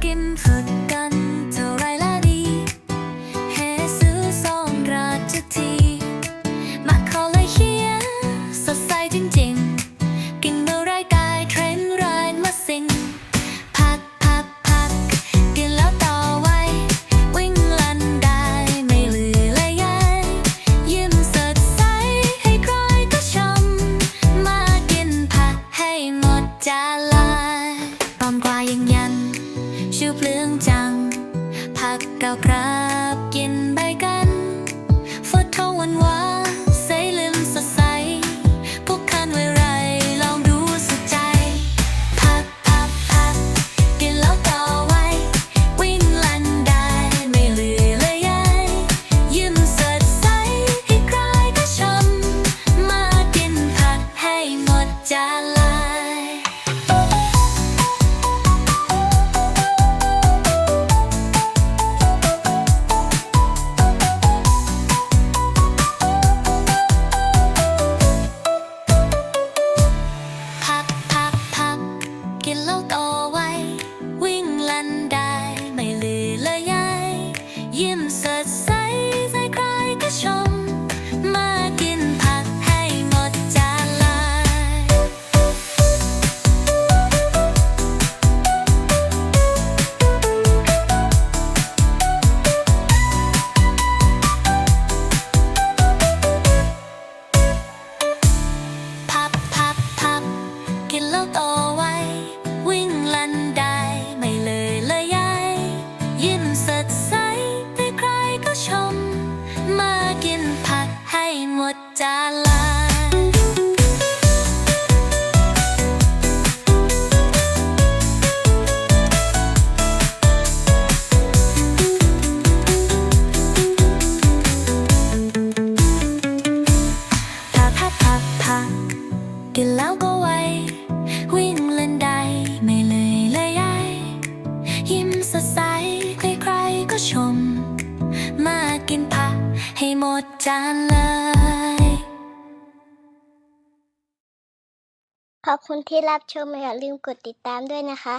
looking for ากดาวพระ แล้วตไววิ่งลันได้ไม่ลืละายิ้มสดใสใส่ใครก็ชม มากินผักให้หมดจานลาย พับพับพับกินแล้วต่อไว วิ่งลันได้ไม่เลยเลยยายยิ้มสดใสแต่ใครก็ชม มากินผักให้หมดจานละ หมดจานเลย ขอบคุณที่รับชมอย่าลืมกดติดตามด้วยนะคะ